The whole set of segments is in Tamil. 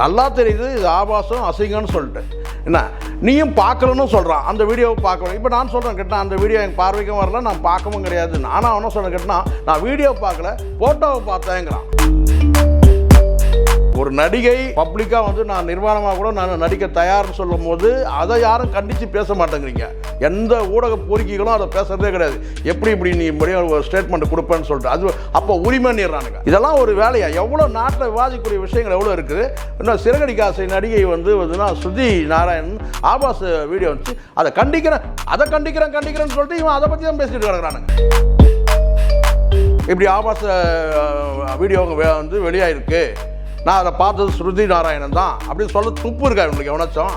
நல்லா தெரியுது இது ஆபாசம் அசிங்கம்னு சொல்லிட்டு. என்ன? நீயும் பார்க்கலன்னு சொல்கிறான் அந்த வீடியோவை பார்க்கணும். இப்போ நான் சொல்கிறேன் கேட்டால் அந்த வீடியோ என் பார்வைக்கும் வரல நான் பார்க்கவும் கிடையாது. நானும் அவனும் சொல்கிறேன் கேட்டா நான் வீடியோ பார்க்கல ஃபோட்டோவை பார்த்தேங்கிறான். ஒரு நடிகை பப்ளிக்காக வந்து நான் நிர்வாணமாக கூட நான் நடிக்க தயார்னு சொல்லும் போது அதை யாரும் கண்டித்து பேச மாட்டேங்கிறீங்க. எந்த ஊடக கோரிக்கைகளும் அதை பேசுறதே கிடையாது. எப்படி இப்படி நீ இப்படியும் ஒரு ஸ்டேட்மெண்ட் கொடுப்பேன்னு சொல்லிட்டு. அது அப்போ உரிமை நீர்றானுங்க இதெல்லாம் ஒரு வேலையா? எவ்வளோ நாட்டில் விவாதிக்கக்கூடிய விஷயங்கள் எவ்வளோ இருக்குது? இன்னும் சிறகடிக்க காசை நடிகை வந்து வந்துன்னா ஸ்ருதி நாராயணன் ஆபாச வீடியோ வந்துச்சு அதை கண்டிக்கிறேன் அதை கண்டிக்கிறேன் கண்டிக்கிறேன்னு சொல்லிட்டு இவன் அதை பற்றி தான் பேசிட்டு கிடக்குறானுங்க. இப்படி ஆபாச வீடியோ வந்து வெளியாயிருக்கு. நான் அதை பார்த்தது ஸ்ருதி நாராயணன் தான். அப்படின்னு சொல்ல துப்பு இருக்கா இவங்களுக்கு எவனாச்சும்?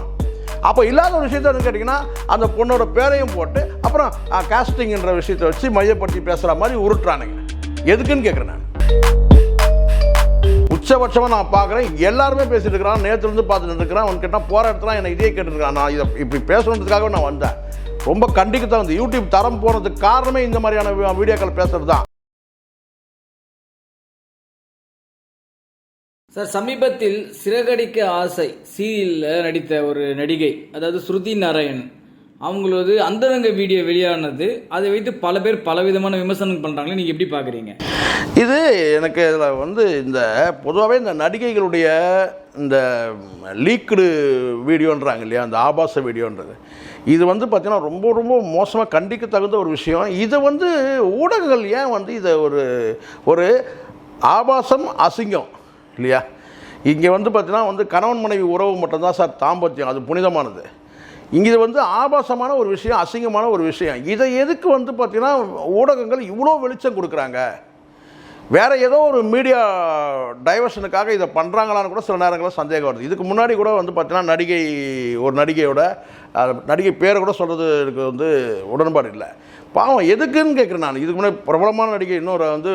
அப்போ இல்லாத ஒரு விஷயத்த வந்து கேட்டிங்கன்னா அந்த பொண்ணோட பேரையும் போட்டு அப்புறம் காஸ்டிங்ன்ற விஷயத்தை வச்சு மையப்படுத்தி பேசுகிற மாதிரி உருட்டுறானுங்க. எதுக்குன்னு கேட்குறேன் நான். உச்சபட்சமாக நான் பார்க்குறேன் எல்லாருமே பேசிட்டு இருக்கிறான். நேற்றுலேருந்து பார்த்துட்டு இருக்கிறான். அவன் கேட்டால் போகிற இடத்துல என்னை இதே கேட்டுருக்கான். நான் இதை இப்படி பேசணுன்றதுக்காக நான் வந்தேன். ரொம்ப கண்டிக்க தான் வந்து யூடியூப் தரம் போனதுக்கு காரணமே இந்த மாதிரியான வீடியோக்கள் பேசுறது தான் சார் சமீபத்தில் சிறகடிக்க ஆசை சீரியலில் நடித்த ஒரு நடிகை அதாவது ஸ்ருதி நாராயண் அவங்களது அந்தரங்க வீடியோ வெளியானது அதை வைத்து பல பேர் பலவிதமான விமர்சனம் பண்ணுறாங்களே நீங்கள் எப்படி பார்க்குறீங்க இது எனக்கு இதில் வந்து இந்த பொதுவாகவே இந்த நடிகைகளுடைய இந்த லீக்டு வீடியோன்றாங்க இல்லையா அந்த ஆபாச வீடியோன்றது. இது வந்து பார்த்திங்கன்னா ரொம்ப ரொம்ப மோசமாக கண்டிக்க தகுந்த ஒரு விஷயம். இதை வந்து ஊடகங்கள் ஏன் வந்து இதை ஒரு ஒரு ஆபாசம் அசிங்கம் இல்லையா? இங்கே வந்து பார்த்தீங்கன்னா வந்து கணவன் மனைவி உறவு மட்டும்தான் சார் தாம்பத்தியம் அது புனிதமானது. இங்கே இது வந்து ஆபாசமான ஒரு விஷயம் அசிங்கமான ஒரு விஷயம். இதை எதுக்கு வந்து பார்த்தீங்கன்னா ஊடகங்கள் இவ்வளோ வெளிச்சம் கொடுக்குறாங்க? வேறு ஏதோ ஒரு மீடியா டைவர்ஷனுக்காக இதை பண்ணுறாங்களான்னு கூட சில நேரங்களில் சந்தேகம் வருது. இதுக்கு முன்னாடி கூட வந்து பார்த்தீங்கன்னா நடிகை ஒரு நடிகையோட நடிகை பேரை கூட சொல்கிறது எனக்கு வந்து உடன்பாடு இல்லை. பாவம் எதுக்குன்னு கேட்குறேன் நான். இதுக்கு முன்னாடி பிரபலமான நடிகை இன்னொரு வந்து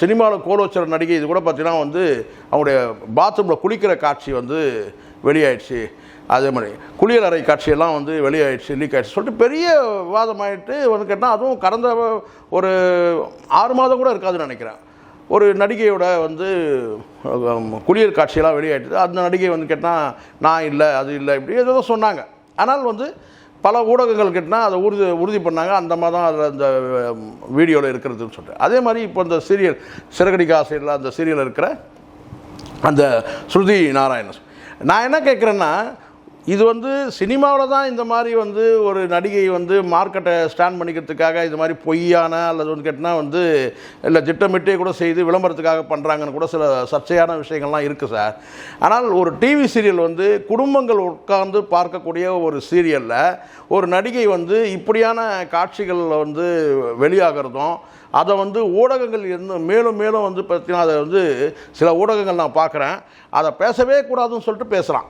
சினிமாவில் கோல் வச்சுற நடிகை இது கூட பார்த்தீங்கன்னா வந்து அவங்களுடைய பாத்ரூமில் குளிக்கிற காட்சி வந்து வெளியாயிடுச்சு. அதே மாதிரி குளியல் அறை காட்சியெல்லாம் வந்து வெளியாயிடுச்சு லீக் ஆகிடுச்சு சொல்லிட்டு பெரிய விவாதமாயிட்டு வந்து கேட்டால் அதுவும் கடந்த ஒரு ஆறு மாதம் கூட இருக்காதுன்னு நினைக்கிறேன். ஒரு நடிகையோட வந்து குளியல் காட்சியெல்லாம் வெளியாகிட்டு அந்த நடிகை வந்து கேட்டால் நான் இல்லை அது இல்லை இப்படி ஏதோ சொன்னாங்க. ஆனால் வந்து பல ஊடகங்கள் கேட்டால் அதை உறுதி உறுதி பண்ணாங்க. அந்த மாதிரி தான் அதில் அந்த வீடியோவில் இருக்கிறதுன்னு சொல்லிட்டு. அதே மாதிரி இப்போ இந்த சீரியல் சிறகடிக்க ஆசையில் அந்த சீரியல் இருக்கிற அந்த ஸ்ருதி நாராயணன். நான் என்ன கேட்குறேன்னா இது வந்து சினிமாவில் தான் இந்த மாதிரி வந்து ஒரு நடிகை வந்து மார்க்கெட்டை ஸ்டாண்ட் பண்ணிக்கிறதுக்காக இது மாதிரி பொய்யான அல்லது வந்து கேட்டால் வந்து இல்லை திட்டமிட்டே கூட செய்து விளம்பரத்துக்காக பண்ணுறாங்கன்னு கூட சில சர்ச்சையான விஷயங்கள்லாம் இருக்குது சார். ஆனால் ஒரு டிவி சீரியல் வந்து குடும்பங்கள் உட்கார்ந்து பார்க்கக்கூடிய ஒரு சீரியலில் ஒரு நடிகை வந்து இப்படியான காட்சிகளில் வந்து வெளியாகிறதும் அதை வந்து ஊடகங்கள் இருந்து மேலும் மேலும் வந்து பார்த்தீங்கன்னா அதை வந்து சில ஊடகங்கள் நான் பார்க்குறேன் அதை பேசவே கூடாதுன்னு சொல்லிட்டு பேசுகிறான்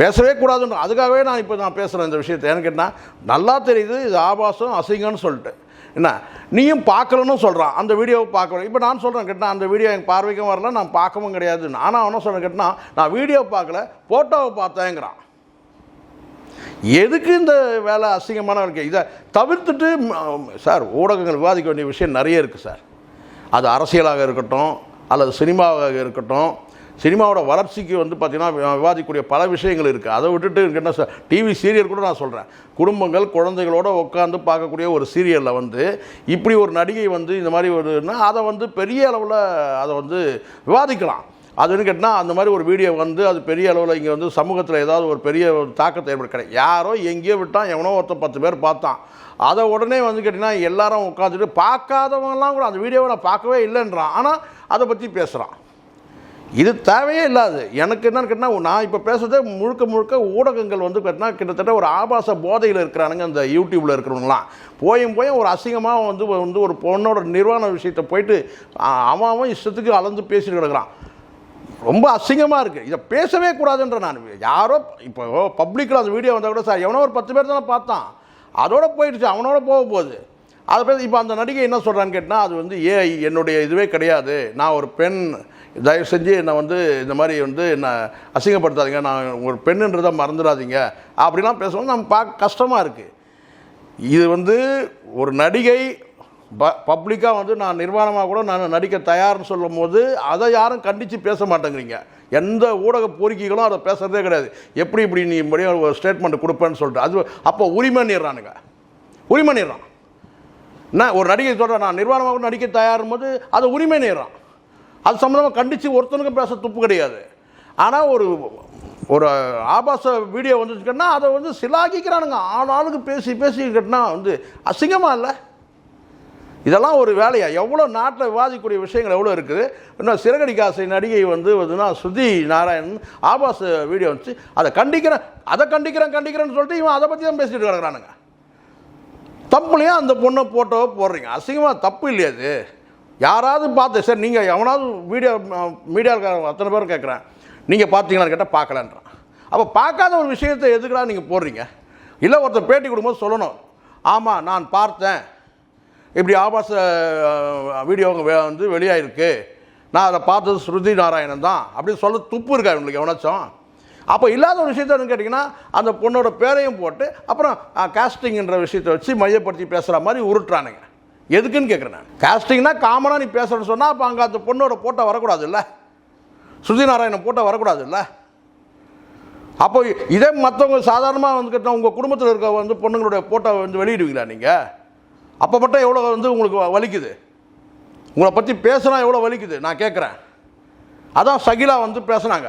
பேசவே கூடாதுன்னு அதுக்காகவே நான் இப்போ நான் பேசுகிறேன் இந்த விஷயத்தை. ஏன்னு கேட்டால் நல்லா தெரியுது இது ஆபாசம் அசிங்கம்னு சொல்லிட்டு. என்ன? நீயும் பார்க்கலன்னு சொல்கிறான் அந்த வீடியோவை பார்க்கணும். இப்போ நான் சொல்கிறேன் கேட்டால் அந்த வீடியோ எங்கள் பார்வைக்கும் வரல நான் பார்க்கவும் கிடையாது. நானும் அவனும் சொல்கிறேன் கேட்டால் நான் வீடியோ பார்க்கல ஃபோட்டோவை பார்த்தேங்கிறான். எதுக்கு இந்த வேலை அசிங்கமான இருக்கு? இதை தவிர்த்துட்டு சார் ஊடகங்கள் விவாதிக்க வேண்டிய விஷயம் நிறைய இருக்குது சார். அது அரசியலாக இருக்கட்டும் அல்லது சினிமாவாக இருக்கட்டும் சினிமாவோட வளர்ச்சிக்கு வந்து பார்த்திங்கன்னா விவாதிக்கூடிய விவாதிக்கக்கூடிய பல விஷயங்கள் இருக்குது அதை விட்டுட்டு எனக்கு என்ன டிவி சீரியல் கூட நான் சொல்கிறேன் குடும்பங்கள் குழந்தைகளோட உட்காந்து பார்க்கக்கூடிய ஒரு சீரியலில் வந்து இப்படி ஒரு நடிகை வந்து இந்த மாதிரி ஒருன்னா அதை வந்து பெரிய அளவில் அதை வந்து விவாதிக்கலாம். அதுன்னு கேட்டால் அந்த மாதிரி ஒரு வீடியோ வந்து அது பெரிய அளவில் இங்கே வந்து சமூகத்தில் ஏதாவது ஒரு பெரிய ஒரு தாக்கத்தை ஏற்பட கிடையாது யாரோ எங்கேயோ விட்டான் எவனோ ஒருத்தன் பத்து பேர் பார்த்தான். அதை உடனே வந்து கேட்டிங்கன்னா எல்லாரும் உட்காந்துட்டு பார்க்காதவங்கலாம் கூட அந்த வீடியோவை நான் பார்க்கவே இல்லைன்றான். ஆனால் அதை பற்றி பேசுகிறான் இது தேவையே இல்லாது. எனக்கு என்னன்னு கேட்டால் நான் இப்போ பேசுகிறதே முழுக்க முழுக்க ஊடகங்கள் வந்து கேட்டினா கிட்டத்தட்ட ஒரு ஆபாச போதையில் இருக்கிறானுங்க அந்த யூடியூப்பில் இருக்கிறவங்களாம் போயும் போய் ஒரு அசிங்கமாக வந்து வந்து ஒரு பொண்ணோட நிர்வாண விஷயத்தை போயிட்டு அவன் அவன் இஷ்டத்துக்கு அளந்து பேசிட்டு கிடக்குறான். ரொம்ப அசிங்கமாக இருக்குது இதை பேசவே கூடாதுன்ற நான் யாரோ இப்போ பப்ளிக்கில் அந்த வீடியோ வந்தால் கூட சார் எவனோ ஒரு பத்து பேர் தானே பார்த்தான். அதோட போயிடுச்சு அவனோட போக போகுது. அதை பேர் இப்போ அந்த நடிகை என்ன சொல்கிறான்னு கேட்டால் அது வந்து ஏ என்னுடைய இதுவே கிடையாது. நான் ஒரு பெண் தயவு செஞ்சு என்னை வந்து இந்த மாதிரி வந்து என்னை அசிங்கப்படுத்தாதீங்க. நான் ஒரு பெண்ணுன்றதை மறந்துடாதீங்க. அப்படிலாம் பேசும்போது நம்ம பார்க்க கஷ்டமாக இருக்குது இது வந்து ஒரு நடிகை ப பப்ளிக்காக வந்து நான் நிர்வாணமாக கூட நான் நடிக்க தயார்னு சொல்லும் போது அதை யாரும் கண்டித்து பேச மாட்டேங்கிறீங்க. எந்த ஊடக பொறிக்கைகளும் அதை பேசுறதே கிடையாது. எப்படி இப்படி நீ இப்படியும் ஒரு ஸ்டேட்மெண்ட் கொடுப்பேன்னு சொல்லிட்டு. அது அப்போ உரிமைன்னுறானுங்க உரிமைன்னுறான் என்ன ஒரு நடிகை சொல்கிறேன் நான் நிர்வாணமாக நடிக்க தயாரும் போது அதை உரிமை அது சம்மந்தமாக கண்டித்து ஒருத்தனுக்கும் பேச துப்பு கிடையாது. ஆனால் ஒரு ஒரு ஆபாச வீடியோ வந்துச்சுன்னா அதை வந்து சிலாகிக்கிறானுங்க. ஆளாளுக்கு பேசி பேசி கட்டினா வந்து அசிங்கமாக இல்லை? இதெல்லாம் ஒரு வேலையா? எவ்வளோ நாட்டில் விவாதிக்கக்கூடிய விஷயங்கள் எவ்வளோ இருக்குது? இன்னும் சிறகடி ஆசை நடிகை வந்து வந்துன்னா ஸ்ருதி நாராயணன் ஆபாச வீடியோ வந்துச்சு. அதை கண்டிக்கிறேன் அதை கண்டிக்கிறேன் கண்டிக்கிறேன்னு சொல்லிட்டு இவன் அதை பற்றி தான் பேசிட்டு கிடக்குறானுங்க. தப்புலையும் அந்த பொண்ணை போட்டோ போடுறீங்க? அசிங்கமாக தப்பு இல்லையா அது யாராவது பார்த்து சார் நீங்கள் எவனாவது வீடியோ மீடியாவில் அத்தனை பேர் கேட்குறேன். நீங்கள் பார்த்தீங்களான்னு கேட்டால் பார்க்கலான்றான். அப்போ பார்க்காத ஒரு விஷயத்தை எதுக்குடா நீங்கள் போடுறீங்க? இல்லை ஒருத்தர் பேட்டி கொடுக்கும்போது சொல்லணும். ஆமாம் நான் பார்த்தேன். இப்படி ஆபாச வீடியோ வந்து வெளியாயிருக்கு. நான் அதை பார்த்தது ஸ்ருதி நாராயணன் தான். அப்படின்னு சொல்ல துப்பு இருக்கா இவங்களுக்கு எவனாச்சும்? அப்போ இல்லாத ஒரு விஷயத்த என்னன்னு கேட்டிங்கன்னா அந்த பொண்ணோட பேரையும் போட்டு அப்புறம் காஸ்டிங்கிற விஷயத்தை வச்சு மையப்படுத்தி பேசுகிற மாதிரி உருட்டுறானுங்க. எதுக்குன்னு கேட்குறேன் நான். காஸ்டிங்னா காமனாக நீ பேசுகிறேன்னு சொன்னால் அப்போ அங்கே அந்த பொண்ணோட போட்டோ வரக்கூடாது இல்லை ஸ்ருதி நாராயணன் போட்டோ வரக்கூடாது இல்லை அப்போ இதே மற்றவங்க சாதாரணமாக வந்துக்கிட்ட உங்கள் குடும்பத்தில் இருக்க வந்து பொண்ணுங்களுடைய போட்டோ வந்து வெளியிடுவீங்களா நீங்கள் அப்போ மட்டும் எவ்வளோ வந்து உங்களுக்கு வ- வலிக்குது? உங்களை பற்றி பேசுனா எவ்வளோ வலிக்குது? நான் கேட்குறேன் அதான் சகிலா வந்து பேசுனாங்க.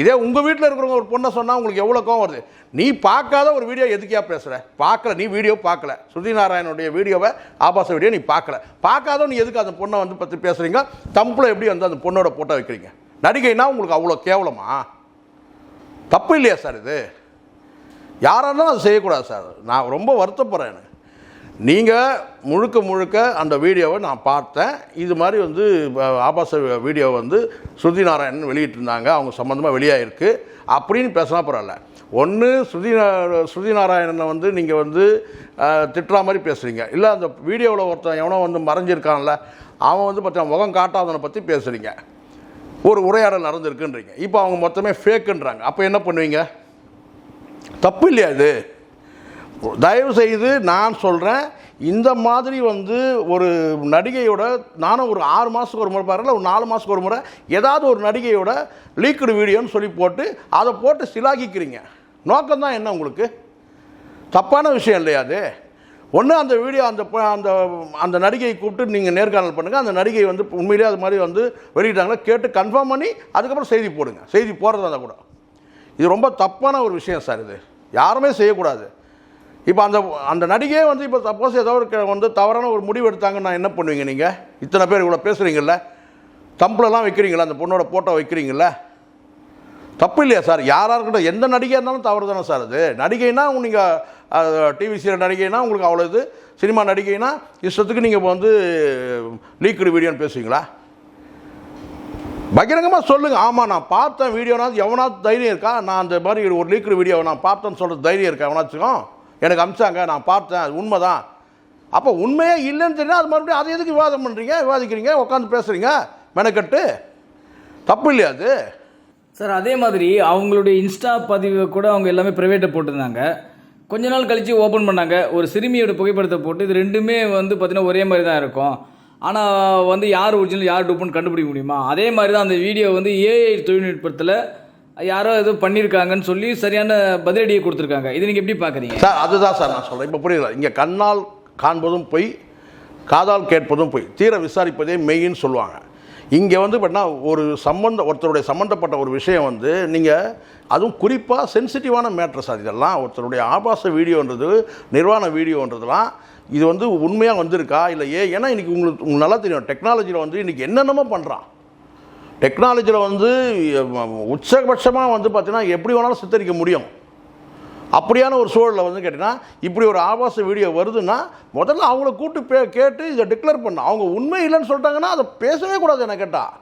இதே உங்கள் வீட்டில் இருக்கிறவங்க ஒரு பொண்ணை சொன்னால் உங்களுக்கு எவ்வளோ கோவம் வருது? நீ பார்க்காத ஒரு வீடியோ எதுக்கியா பேசுகிற பார்க்கல நீ வீடியோ பார்க்கல. சுதி நாராயணனுடைய வீடியோவை ஆபாச வீடியோ நீ பார்க்கல. பார்க்காத நீ எதுக்கு அந்த பொண்ணை வந்து பற்றி பேசுகிறீங்க தம்பில் எப்படி வந்து அந்த பொண்ணோட போட்டோ வைக்கிறீங்க? நடிகைனா உங்களுக்கு அவ்வளோ கேவலமா? தப்பு இல்லையா சார் இது? யாராலும் இருந்தாலும் அதை செய்யக்கூடாது சார். நான் ரொம்ப வருத்தப்படுறேன் எனக்கு. நீங்கள் முழுக்க முழுக்க அந்த வீடியோவை நான் பார்த்தேன். இது மாதிரி வந்து ஆபாச வீடியோ வந்து ஸ்ருதி நாராயணன் வெளியிட்டிருந்தாங்க. அவங்க சம்மந்தமாக வெளியாகிருக்கு அப்படின்னு பேசினா பரவாயில்ல. ஒன்று ஸ்ருதி ஸ்ருதி நாராயணனை வந்து நீங்கள் வந்து திட்டுற மாதிரி பேசுகிறீங்க இல்லை அந்த வீடியோவில் ஒருத்தன் எவனோ வந்து மறைஞ்சிருக்கான்ல அவன் வந்து பார்த்தா முகம் காட்டாதவனை பற்றி பேசுகிறீங்க ஒரு உரையாடல் நடந்திருக்குன்றீங்க. இப்போ அவங்க மொத்தமே ஃபேக்குன்றாங்க அப்போ என்ன பண்ணுவீங்க? தப்பு இல்லையா இது? தயவு செய்து நான் சொல்கிறேன் இந்த மாதிரி வந்து ஒரு நடிகையோட நானும் ஒரு ஆறு மாதத்துக்கு ஒரு முறை பாருங்கள் ஒரு நாலு மாதத்துக்கு ஒரு முறை ஏதாவது ஒரு நடிகையோட லீக்குடு வீடியோன்னு சொல்லி போட்டு அதை போட்டு சிலாகிக்கிறீங்க. நோக்கம் தான் என்ன உங்களுக்கு? தப்பான விஷயம் இல்லையா அது? ஒன்று அந்த வீடியோ அந்த அந்த அந்த நடிகையை கூப்பிட்டு நீங்கள் நேர்காணல் பண்ணுங்கள் அந்த நடிகை வந்து உண்மையிலேயே அது மாதிரி வந்து வெளியிட்டாங்களா கேட்டு கன்ஃபார்ம் பண்ணி அதுக்கப்புறம் செய்தி போடுங்க. செய்தி போடுறதா இருந்தால் கூட. இது ரொம்ப தப்பான ஒரு விஷயம் சார் இது. யாருமே செய்யக்கூடாது. இப்போ அந்த அந்த நடிகையே வந்து இப்போ சப்போஸ் ஏதோ ஒரு க- வந்து தவறான ஒரு முடிவு எடுத்தாங்கன்னா என்ன பண்ணுவீங்க நீங்கள் இத்தனை பேர் இவ்வளோ பேசுகிறீங்கல்ல தம்புலலாம் வைக்கிறீங்களா அந்த பொண்ணோட ஃபோட்டோ வைக்கிறீங்கள தப்பு இல்லையா சார்? யாராக இருக்கட்டும் எந்த நடிகையாக இருந்தாலும் தவறு தானே சார் அது? நடிகைனா நீங்கள் டிவி சீரியல் நடிகைனா உங்களுக்கு அவ்வளோ இது. சினிமா நடிகைனா இஷ்டத்துக்கு நீங்கள் இப்போ வந்து லீக்டு வீடியோன்னு பேசுவீங்களா? பகிரங்கமாக சொல்லுங்கள் ஆமாம் நான் பார்த்தேன் வீடியோனா எவனாவது தைரியம் இருக்கா? நான் அந்த மாதிரி ஒரு லீக்டு வீடியோவை நான் பார்த்தேன்னு சொல்கிறது தைரியம் இருக்கா? எவனாச்சும்? எனக்கு அமிச்சாங்க நான் பார்த்தேன் அது உண்மை தான் அப்போ உண்மையே இல்லைன்னு தெரியும் அது மறுபடியும் அதை எதுக்கு விவாதம் பண்ணுறீங்க விவாதிக்கிறீங்க உட்காந்து பேசுகிறீங்க மெனக்கட்டு. தப்பு இல்லையா அது? சார் அதே மாதிரி அவங்களுடைய இன்ஸ்டா பதிவை கூட அவங்க எல்லாமே ப்ரைவேட்டை போட்டிருந்தாங்க. கொஞ்ச நாள் கழித்து ஓப்பன் பண்ணாங்க. ஒரு சிறுமியோட புகைப்படத்தை போட்டு இது ரெண்டுமே வந்து பார்த்திங்கன்னா ஒரே மாதிரி தான் இருக்கும். ஆனால் வந்து யார் ஒரிஜினல் யார் டூப்புன்னு கண்டுபிடிக்க முடியுமா? அதே மாதிரி தான் அந்த வீடியோ வந்து ஏஐ தொழில்நுட்பத்தில் யாரோ ஏதோ பண்ணியிருக்காங்கன்னு சொல்லி சரியான பதிலடியை கொடுத்துருக்காங்க. இதை நீங்கள் எப்படி பார்க்குறீங்க சார் அதுதான் சார் நான் சொல்கிறேன் இப்போ புரியல இங்கே கண்ணால் காண்பதும் பொய் காதால் கேட்பதும் பொய். தீர விசாரிப்பதே மெயின்னு சொல்லுவாங்க. இங்கே வந்து பார்த்தீங்கன்னா ஒரு சம்பந்த ஒருத்தருடைய சம்மந்தப்பட்ட ஒரு விஷயம் வந்து நீங்கள் அதுவும் குறிப்பாக சென்சிட்டிவான மேட்ரு சார் இதெல்லாம். ஒருத்தருடைய ஆபாச வீடியோன்றது நிர்வாண வீடியோன்றதுலாம் இது வந்து உண்மையாக வந்திருக்கா? இல்லை ஏன்? ஏன்னா இன்றைக்கி உங்களுக்கு உங்களுக்கு நல்லா தெரியும். டெக்னாலஜியில் வந்து இன்றைக்கி என்னென்னமோ பண்ணுறான் டெக்னாலஜியில் வந்து உச்சபட்சமாக வந்து பார்த்தீங்கன்னா எப்படி வேணாலும் சித்தரிக்க முடியும். அப்படியான ஒரு சூழலில் வந்து கேட்டிங்கன்னா இப்படி ஒரு ஆபாச வீடியோ வருதுன்னா முதல்ல அவங்கள கூட்டு பே கேட்டு இதை டிக்ளேர் பண்ண. அவங்க உண்மை இல்லைன்னு சொல்லிட்டாங்கன்னா அதை பேசவே கூடாது என்ன கேட்டால்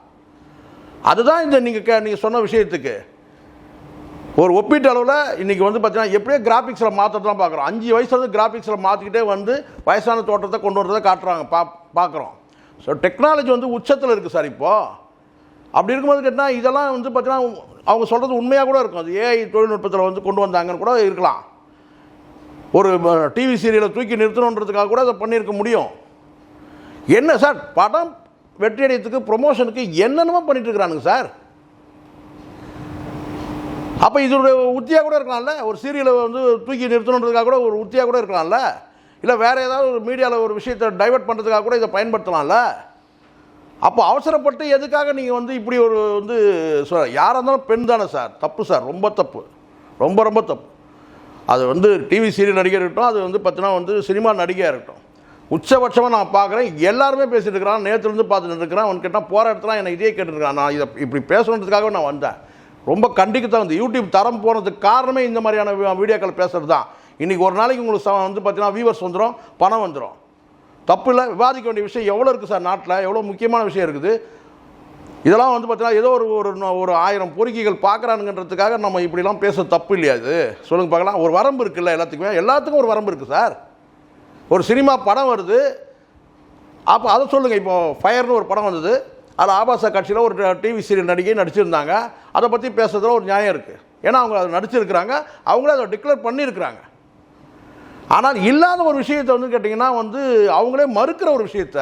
அதுதான் இந்த நீங்கள் கே நீங்கள் சொன்ன விஷயத்துக்கு. ஒரு ஒப்பீட்டு அளவில் இன்றைக்கி வந்து பார்த்தீங்கன்னா எப்படியோ கிராஃபிக்ஸில் மாற்றத்தான் பார்க்குறோம் அஞ்சு வயசுலேருந்து கிராஃபிக்ஸில் மாற்றிக்கிட்டே வந்து வயசான தோட்டத்தை கொண்டு வரதை காட்டுறாங்க. பா பார்க்குறோம் ஸோ டெக்னாலஜி வந்து உச்சத்தில் இருக்குது சார் இப்போது அப்படி இருக்கும்போது கேட்டால் இதெல்லாம் வந்து பார்த்தீங்கன்னா அவங்க சொல்கிறது உண்மையாக கூட இருக்கும். அது ஏஐ தொழில்நுட்பத்தில் வந்து கொண்டு வந்தாங்கன்னு கூட இருக்கலாம். ஒரு டிவி சீரியலை தூக்கி நிறுத்தணுன்றதுக்காக கூட அதை பண்ணியிருக்க முடியும். என்ன சார் படம் வெற்றி அடையத்துக்கு ப்ரொமோஷனுக்கு என்னென்னமோ பண்ணிட்டு இருக்கிறானுங்க சார். அப்போ இதோட உத்தியாக கூட இருக்கலாம்ல? ஒரு சீரியலை வந்து தூக்கி நிறுத்தணுன்றதுக்காக கூட ஒரு உத்தியாக கூட இருக்கலாம்ல? இல்லை வேறு ஏதாவது ஒரு மீடியாவில் ஒரு விஷயத்தை டைவர்ட் பண்ணுறதுக்காக கூட இதை பயன்படுத்தலாம்ல? அப்போ அவசரப்பட்டு எதுக்காக நீங்கள் வந்து இப்படி ஒரு வந்து யாராக இருந்தாலும் பெண் தானே சார். தப்பு சார். ரொம்ப தப்பு. ரொம்ப ரொம்ப தப்பு. அது வந்து டிவி சீரியல் நடிகர் இருக்கட்டும் அது வந்து பார்த்தீங்கன்னா வந்து சினிமா நடிகையாக இருக்கட்டும். உச்சபட்சமாக நான் பார்க்குறேன் எல்லாருமே பேசிட்டு இருக்கிறான். நேற்றுலேருந்து பார்த்துட்டு இருக்கிறான். அவன் கேட்டால் போகிற இடத்துல என்னை இதே கேட்டுருக்கான். நான் இதை இப்படி பேசணுன்றதுக்காக நான் வந்தேன். ரொம்ப கண்டிக்கத்தான் வந்து. யூடியூப் தரம் போனதுக்கு காரணமே இந்த மாதிரியான வீடியோக்கள் பேசுகிறது தான் இன்றைக்கி ஒரு நாளைக்கு உங்களுக்கு வந்து பார்த்தீங்கன்னா வியூவர்ஸ் வந்துடும் பணம் வந்துடும் தப்பு இல்லை விவாதிக்க வேண்டிய விஷயம் எவ்வளோ இருக்குது சார் நாட்டில்? எவ்வளோ முக்கியமான விஷயம் இருக்குது? இதெல்லாம் வந்து பார்த்தீங்கன்னா ஏதோ ஒரு ஒரு ஒரு ஆயிரம் பொறுக்கிகள் பார்க்குறானுங்கன்றதுக்காக நம்ம இப்படிலாம் பேச தப்பு இல்லையா இது? சொல்லுங்கள் பார்க்கலாம். ஒரு வரம்பு இருக்குல்ல எல்லாத்துக்குமே? எல்லாத்துக்கும் ஒரு வரம்பு இருக்குது சார். ஒரு சினிமா படம் வருது. அப்போ அதை சொல்லுங்கள் இப்போ ஃபயர்னு ஒரு படம் வந்தது. அதில் ஆபாச காட்சியில் ஒரு டிவி சீரியல் நடிகை நடிச்சிருந்தாங்க. அதை பற்றி பேசுறதுல ஒரு நியாயம் இருக்குது ஏன்னா அவங்க அதை நடிச்சிருக்கிறாங்க. அவங்களே அதை டிக்ளேர் பண்ணியிருக்கிறாங்க. ஆனால் இல்லாத ஒரு விஷயத்தை வந்து கேட்டிங்கன்னா வந்து அவங்களே மறுக்கிற ஒரு விஷயத்த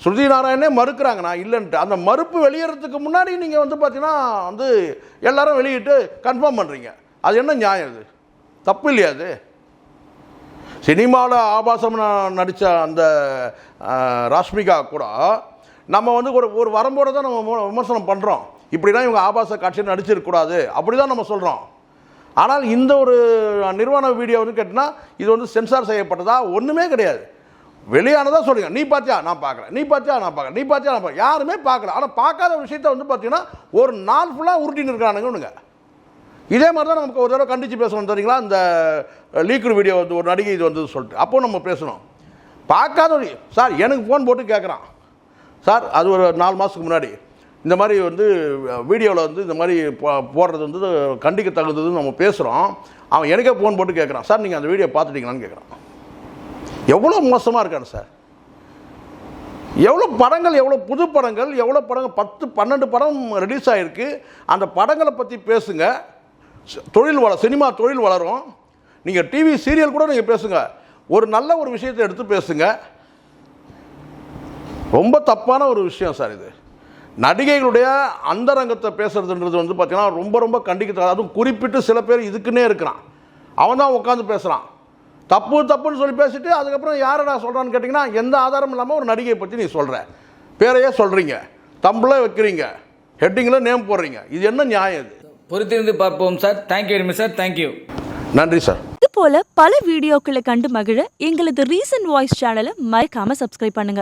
ஸ்ருதி நாராயணே மறுக்கிறாங்க நான் இல்லைன்ட்டு அந்த மறுப்பு வெளியேறதுக்கு முன்னாடி நீங்கள் வந்து பார்த்தீங்கன்னா வந்து எல்லாரும் வெளியிட்டு கன்ஃபார்ம் பண்ணுறீங்க அது என்ன நியாயம் இது? தப்பு இல்லையா அது சினிமாவில் ஆபாசம் நடித்த அந்த ராஷ்மிகா கூட நம்ம வந்து ஒரு ஒரு வரம்போடு தான் நம்ம விமர்சனம் பண்ணுறோம் இப்படிலாம் இவங்க ஆபாச காட்சியில் நடிச்சிருக்கக்கூடாது அப்படி தான் நம்ம சொல்கிறோம் ஆனால் இந்த ஒரு நிறுவன வீடியோ வந்து கேட்டினா இது வந்து சென்சார் செய்யப்பட்டதா? ஒன்றுமே கிடையாது. வெளியானதாக சொல்லுங்க. நீ பார்த்தியா நான் பார்க்குறேன் நீ பார்த்தியா நான் பார்க்குறேன் நீ பார்த்தியா நான் பார்க்குறேன் யாருமே பார்க்கல ஆனால் பார்க்காத ஒரு விஷயத்த வந்து பார்த்தீங்கன்னா ஒரு நாள் ஃபுல்லாக உருட்டின்னு இருக்கிறானுங்க இதே மாதிரி தான் நமக்கு ஒரு தடவை கண்டித்து பேசணும் தெரியுங்களா? இந்த லீக்டு வீடியோ வந்து ஒரு நடிகை இது வந்து சொல்லிட்டு. அப்போ நம்ம பேசணும். பார்க்காத சார் எனக்கு ஃபோன் போட்டு கேட்குறான் சார் அது ஒரு நாலு மாதத்துக்கு முன்னாடி. இந்த மாதிரி வந்து வீடியோவில் வந்து இந்த மாதிரி போ- போடுறது வந்து கண்டிக்க தகுந்ததுன்னு நம்ம பேசுகிறோம் அவன் எனக்கே ஃபோன் போட்டு கேட்குறான் சார் நீங்கள் அந்த வீடியோ பார்த்துட்டீங்களான்னு கேட்குறான் எவ்வளோ மோசமாக இருக்காரு சார். எவ்வளோ படங்கள் எவ்வளோ புது படங்கள் எவ்வளோ படங்கள் பத்து பன்னெண்டு படம் ரிலீஸ் ஆகிருக்கு அந்த படங்களை பற்றி பேசுங்க. தொழில் வள சினிமா தொழில் வளரும். நீங்கள் டிவி சீரியல் கூட நீங்கள் பேசுங்க. ஒரு நல்ல ஒரு விஷயத்தை எடுத்து பேசுங்க. ரொம்ப தப்பான ஒரு விஷயம் சார் இது. நடிகைகளுடைய அந்தரங்கத்தை பேசுறதுன்றது வந்து பார்த்தீங்கன்னா ரொம்ப ரொம்ப கண்டிக்க அதுவும் குறிப்பிட்டு சில பேர் இதுக்குன்னே இருக்கிறான். அவன் தான் உட்காந்து பேசுகிறான் தப்பு தப்புன்னு சொல்லி பேசிட்டு அதுக்கப்புறம் யாரடா சொல்கிறான்னு கேட்டிங்கன்னா எந்த ஆதாரமும் இல்லாமல் ஒரு நடிகையை பற்றி நீ சொல்கிற பேரையே சொல்கிறீங்க தம்பில் வைக்கிறீங்க. ஹெட்டிங்கில் நேம் போடுறீங்க. இது என்ன நியாயம் இது? பொறுத்திருந்து பார்ப்போம் sir. Thank you very much sir. Thank you நன்றி சார். இது போல பல வீடியோக்களை கண்டு மகிழ எங்களது ரீசன்ட் வாய்ஸ் சேனலை மறக்காம சப்ஸ்கிரைப் பண்ணுங்க.